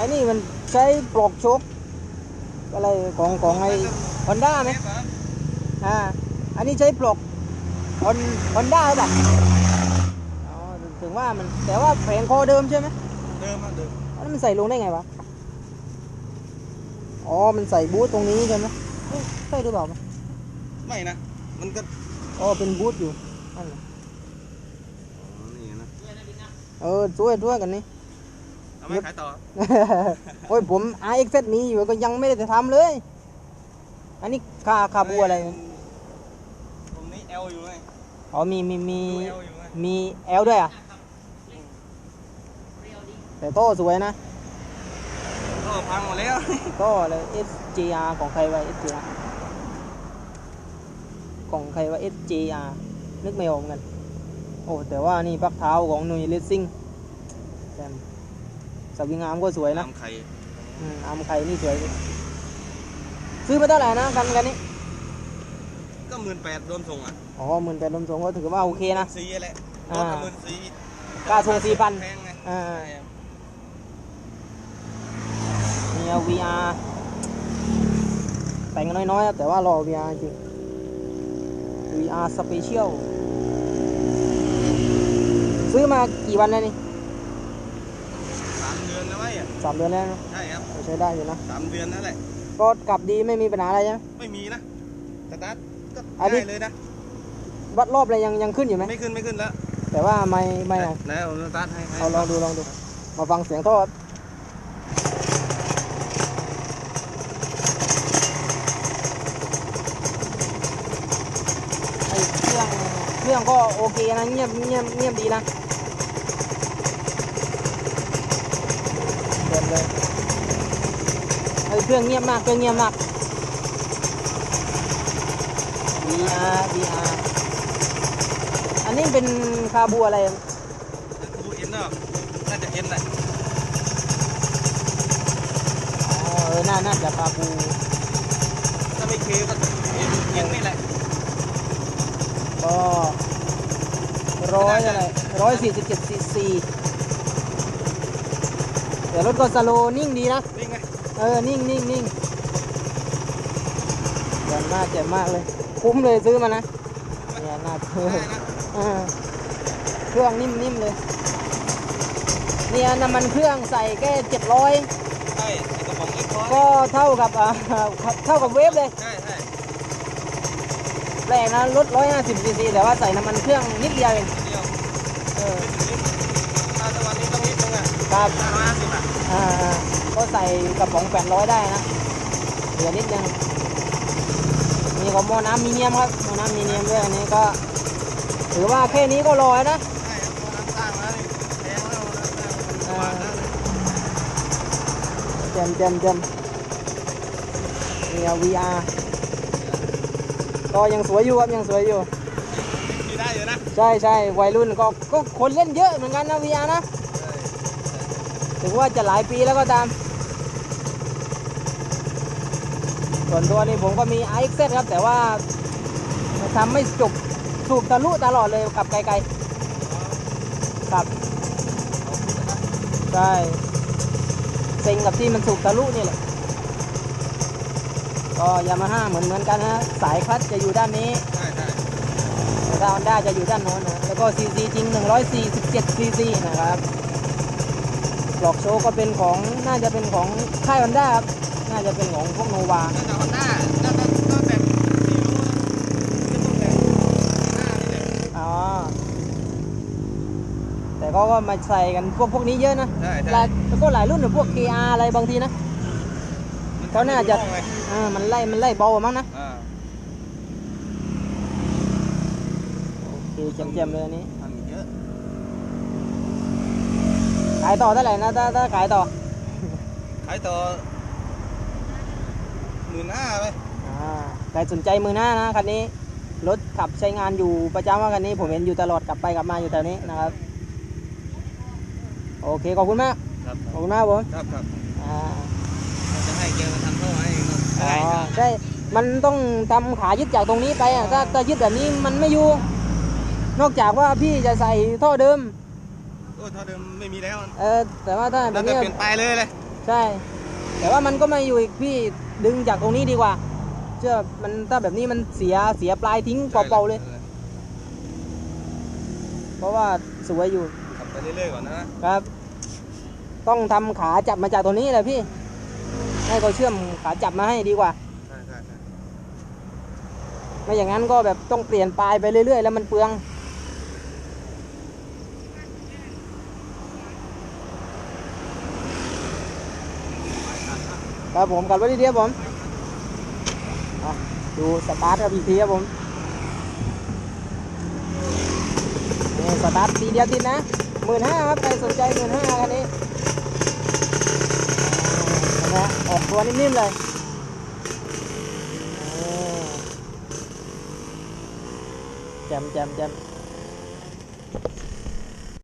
อ้นี่มันใช้ปลอกโชกอะไรของของไอ้ฮอนด้าไหมอ่า อันนี้ใช้ปลอกฮอนฮอนด้าหรือเปล่าอ๋อถึงว่ามันแต่ว่าแผงคอเดิมใช่ไหมเดิมอะเดิมแล้วมันใส่ลงได้ไงวะ อ๋อ มันใส่บูทตรงนี้ใช่ไหมเอ๊ะใช่หรือเปล่าไม่นะ มันก็ อ๋อ เป็นบูทอยู่นั่นน่ะอ๋อนี่นะเออช่วยช่วยกันนี่เอา ไหมขายต่อ โอ้ยผม RX มีอยู่ก็ยังไม่ได้จะทำเลย อันนี้คาคาบูอะไรตรงนี้เอลอยู่ไงอ๋อมีมีมีดูเอลอยู่ไงมี L ด้วยอะ แต่โต้สวยนะก็พังหมดแล้วโต้เลย SJR ของใครวะ SJR ของใครวะ SJR นึกไม่ออกเหมือนกัน โอ้ แต่ว่านี่พักเท้าของหนุ่ยเลสซิ่งแซม สวิงอาร์มก็สวยนะน้ำไข่อืมอาร์มใครนี่สวยดิซื้อมาเท่าไหร่นะกันกันนี้ ก็หมื่นแปดรวมส่งอะอ๋อหมื่นแปดลมสงก็ถือว่าโอเคนะ สีแหละรอ่าถหมื่นสี่ค่าส่ง4,000 แพงไงอ่าใช่ครับมีเอา VR แต่งน้อยๆครับแต่ว่ารอ VR จริง VR Special ซื้อมากี่วันแล้วนี่ สามเดือนแล้วไอ้อะ สามเดือนแล้วนะใช่ครับใช้ได้อยู่นะสามเดือนนั่นแหละ ก็กลับดีไม่มีปัญหาอะไรใช่ไหมไม่มีนะสตาร์ทก็อันนี้ได้เลยนะวัดรอบอะไรยังยังขึ้นอยู่ไหมไม่ขึ้นไม่ขึ้นแล้ว แต่ว่าไม่ไม่อะไหนเอาสตาร์ทให้ให้เอาลองดูลองดู มาฟังเสียงท่อครับไอเครื่องเครื่องก็โอเคนะเงียบเงียบเงียบดีนะ เดินเลยไอเครื่องเงียบมากเครื่องเงียบมาก VR VR อันนี้เป็นคาบูอะไรดูเอ็นเนาะน่าจะเอ็นแหละอ๋อเออน่าน่าจะคาบูถ้าไม่เคก็เอ็นเอ็นนี่แหละก็ร้อยอะไรร้อยสี่สิบเจ็ดซีซี แต่รถก็สโลว์นิ่งดีนะนี่ไงเออ นิ่งนิ่งนิ่งเจ๋งมากเจ๋งมากเลย คุ้มเลยซื้อมานะเนี่ยน่าซื้อได้นะเออเครื่องนิ่มนิ่มเลย เนี่ยน้ำมันเครื่องใส่แค่เจ็ดร้อยใช่ไอ้กระป๋องเอ็กซ์คอร์ก็เท่ากับอ่าเท่ากับเวฟเลย ใช่ใช่แรงนะรถร้อยห้าสิบซีซีแต่ว่าใส่น้ำมันเครื่องนิดเดียวเองเดียวเออถ้าตะวันนี้ต้องนิดนึงอะครับ ห้าร้อยห้าสิบอะ อ่าๆ ก็ใส่กระป๋องแปดร้อยได้นะ เหลือนิดนึง มีของโมอน้ำมีเนียมครับโมอน้ำมีเนียมด้วยอันนี้ก็ ถือว่าแค่นี้ก็รอแล้วนะใช่ครับตัวน้ำตั้งแล้วนี่แพงแล้วนะสว่างแล้วนี่เจมเจมเจมนี่เอา VR ก็ยังสวยอยู่ครับยังสวยอยู่ขี่ได้อยู่นะ ใช่ใช่วัยรุ่นก็ก็คนเล่นเยอะเหมือนกันนะ VR นะ ถึงว่าจะหลายปีแล้วก็ตาม ส่วนตัวนี้ผมก็มี iX ครับ แต่ว่าทำไม่จบสูบทะลุตลอดเลยขับไกลๆครับใช่เซ็งกับที่มันสูบทะลุนี่แหละก็ยามาฮ่าเหมือนเหมือนกันนะสายคลัตช์จะอยู่ด้านนี้ใช่ใช่ถ้าฮอนด้าจะอยู่ด้านโน้นนะแล้วก็ซีซีจริง 147ซีซีนะครับปลอกโชว์ก็เป็นของน่าจะเป็นของค่ายฮอนด้าครับน่าจะเป็นของพวกโนวา น่าจะฮอนด้าน่าจะก็แบบที่รู้ไม่ต้องแบบหน้านี่แหละ อ๋อ แต่เขาก็ มาใส่กันพวกพวกนี้เยอะนะใช่หใช่ลายแล้วก็หลายรุ่นนะพวก KR อะไรบางทีนะเขาน่าจะไงอ่ามันไล่มันไล่เบามั้งนะอ่าโอเคเจมๆเลยอันนี้ทำเยอะขายต่อเท่าไหร่นะถ้าถ้าขายต่อขายต่อหมื่นห้าไปอ่าใครสนใจมือหน้านะคันนี้รถขับใช้งานอยู่ประจำว่าคันนี้ผมเห็นอยู่ตลอดกลับไปกลับมาอยู่แถวนี้นะครับ โอเคขอบคุณมากครับขอบคุณมากครับผมครับครับอ่าเราจะให้แกมาทำท่อให้เองเนอะอ๋ได้อครับใช่มันต้องทำขายึดจากตรงนี้ไปอะถ้าถ้ายึดแบบนี้มันไม่อยู่ นอกจากว่าพี่จะใส่ท่อเดิมโอ้ท่อเดิมไม่มีแล้วเออแต่ว่าถ้าแบแล้วบจะนี้เปลี่ยนไปเลยเลยอใช่ แต่ว่ามันก็ไม่อยู่อีกพี่ดึงจากตรงนี้ดีกว่าเชื่อมันถ้าแบบนี้มันเสียเสียปลายทิ้งเปล่าๆเลย เพราะว่าสวยอยู่ขับ ไปเรื่อยๆก่อนนะครับ ต้องทำขาจับมาจากตัวนี้แหละพี่ ให้เขาเชื่อมขาจับมาให้ดีกว่า ใช่ใช่ใช่ไม่อย่างนั้นก็แบบต้องเปลี่ยนปลายไปเรื่อยๆ แล้วมันเปลือง ครับผมกลับรถดีๆครับผมอะดูสตาร์ทครับอีกทีครับผมนี่สตาร์ททีเดียวติดนะห มื่นห้าครับใครสนใจหมื่นห้าคันนี้นะออกตัวนิ่มๆเลยแจมแจมแจม